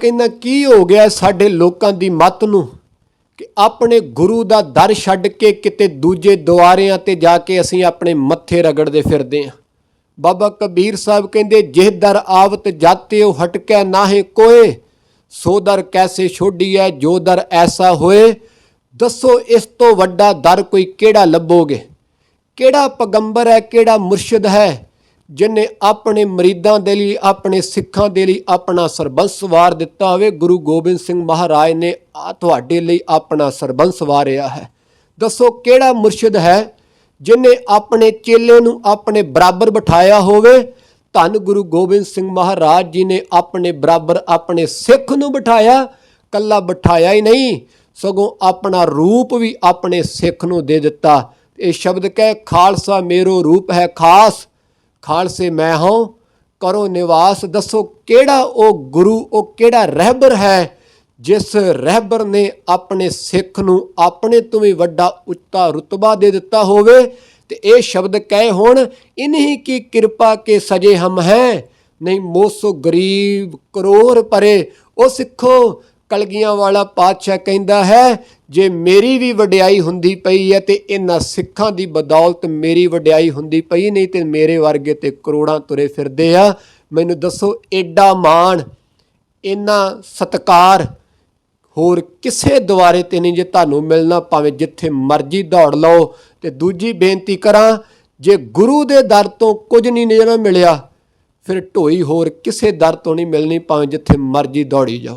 ਕਹਿੰਦਾ ਕੀ ਹੋ ਗਿਆ ਸਾਡੇ ਲੋਕਾਂ ਦੀ ਮੱਤ ਨੂੰ? ਕਿ ਆਪਣੇ ਗੁਰੂ ਦਾ ਦਰ ਛੱਡ ਕੇ ਕਿਤੇ ਦੂਜੇ ਦੁਆਰਿਆਂ ਤੇ ਜਾ ਕੇ ਅਸੀਂ ਆਪਣੇ ਮੱਥੇ ਰਗੜਦੇ ਫਿਰਦੇ ਹਾਂ। ਬਾਬਾ ਕਬੀਰ ਸਾਹਿਬ ਕਹਿੰਦੇ ਜਿਹ ਦਰ ਆਵਤ ਜਾਤੇ ਹੋ ਹਟਕੈ ਨਾਹੇ ਕੋਏ, ਸੋ ਦਰ ਕੈਸੇ ਛੋਡੀਐ, ਜੋ ਦਰ ਐਸਾ ਹੋਏ, ਦੱਸੋ ਇਸ ਤੋਂ ਵੱਡਾ ਦਰ ਕੋਈ ਕਿਹੜਾ ਲੱਭੋਗੇ? ਕਿਹੜਾ ਪਗੰਬਰ ਹੈ, ਕਿਹੜਾ ਮੁਰਸ਼ਿਦ ਹੈ ਜਿਨੇ ਆਪਣੇ ਮਰੀਦਾਂ ਦੇ ਲਈ, ਆਪਣੇ ਸਿੱਖਾਂ ਦੇ ਲਈ ਆਪਣਾ ਸਰਬੰਸ ਵਾਰ ਦਿੱਤਾ ਹੋਵੇ, ਗੁਰੂ ਗੋਬਿੰਦ ਸਿੰਘ ਮਹਾਰਾਜ ਨੇ ਆ ਤੁਹਾਡੇ ਲਈ ਆਪਣਾ ਸਰਬੰਸ ਵਾਰਿਆ ਹੈ। ਦੱਸੋ ਕਿਹੜਾ ਮੁਰਸ਼ਿਦ ਹੈ ਜਿਨੇ ਆਪਣੇ ਚੇਲੇ ਨੂੰ ਆਪਣੇ ਬਰਾਬਰ ਬਿਠਾਇਆ ਹੋਵੇ? ਧੰਨ ਗੁਰੂ ਗੋਬਿੰਦ ਸਿੰਘ ਮਹਾਰਾਜ ਜੀ ਨੇ ਆਪਣੇ ਬਰਾਬਰ ਆਪਣੇ ਸਿੱਖ ਨੂੰ ਬਿਠਾਇਆ, ਕੱਲਾ ਬਿਠਾਇਆ ਹੀ ਨਹੀਂ, ਸਗੋਂ ਆਪਣਾ ਰੂਪ ਵੀ ਆਪਣੇ ਸਿੱਖ ਨੂੰ ਦੇ ਦਿੱਤਾ। ਇਹ ਸ਼ਬਦ ਕਹੇ, ਖਾਲਸਾ ਮੇਰੋ ਰੂਪ ਹੈ ਖਾਸ। ਖਾਲਸੇ ਮੈਂ ਹਾਂ, ਕਰੋ ਨਿਵਾਸ, ਦੱਸੋ ਕਿਹੜਾ ਉਹ ਗੁਰੂ, ਉਹ ਕਿਹੜਾ ਰਹਿਬਰ ਹੈ ਜਿਸ ਰਹਿਬਰ ਨੇ ਆਪਣੇ ਸਿੱਖ ਨੂੰ ਆਪਣੇ ਤੋਂ ਵੀ ਵੱਡਾ ਉੱਚਾ ਰੁਤਬਾ ਦੇ ਦਿੱਤਾ ਹੋਵੇ? ਤੇ ਇਹ ਸ਼ਬਦ ਕਹੇ ਹੋਣ, ਇਨਹੀ ਕੀ ਕਿਰਪਾ ਕੇ ਸਜੇ ਹਮ ਹੈ? ਨਹੀਂ ਮੋਸੋ ਗਰੀਬ ਕਰੋੜ ਪਰੇ, ਉਹ ਸਿੱਖੋ ਕਲਗੀਆਂ ਵਾਲਾ ਪਾਤਸ਼ਾਹ ਕਹਿੰਦਾ ਹੈ, ਜੇ ਮੇਰੀ ਵੀ ਵਡਿਆਈ ਹੁੰਦੀ ਪਈ ਹੈ ਤੇ ਇਹਨਾਂ ਸਿੱਖਾਂ ਦੀ ਬਦੌਲਤ ਮੇਰੀ ਵਡਿਆਈ ਹੁੰਦੀ ਪਈ, ਨਹੀਂ ਤੇ ਮੇਰੇ ਵਰਗੇ ਤੇ ਕਰੋੜਾਂ ਤੁਰੇ ਫਿਰਦੇ ਆ। ਮੈਨੂੰ ਦੱਸੋ ਐਡਾ ਮਾਣ, ਇੰਨਾ ਸਤਕਾਰ ਹੋਰ ਕਿਸੇ ਦੁਆਰੇ ਤੇ ਨਹੀਂ ਜੇ ਤੁਹਾਨੂੰ ਮਿਲਣਾ, ਭਾਵੇਂ ਜਿੱਥੇ ਮਰਜ਼ੀ ਦੌੜ ਲਓ। ਤੇ ਦੂਜੀ ਬੇਨਤੀ ਕਰਾਂ, ਜੇ ਗੁਰੂ ਦੇ ਦਰ ਤੋਂ ਕੁਝ ਨਹੀਂ ਨਾ ਮਿਲਿਆ, ਫਿਰ ਢੋਈ ਹੋਰ ਕਿਸੇ ਦਰ ਤੋਂ ਨਹੀਂ ਮਿਲਣੀ, ਭਾਵੇਂ ਜਿੱਥੇ ਮਰਜ਼ੀ ਦੌੜੀ ਜਾਓ।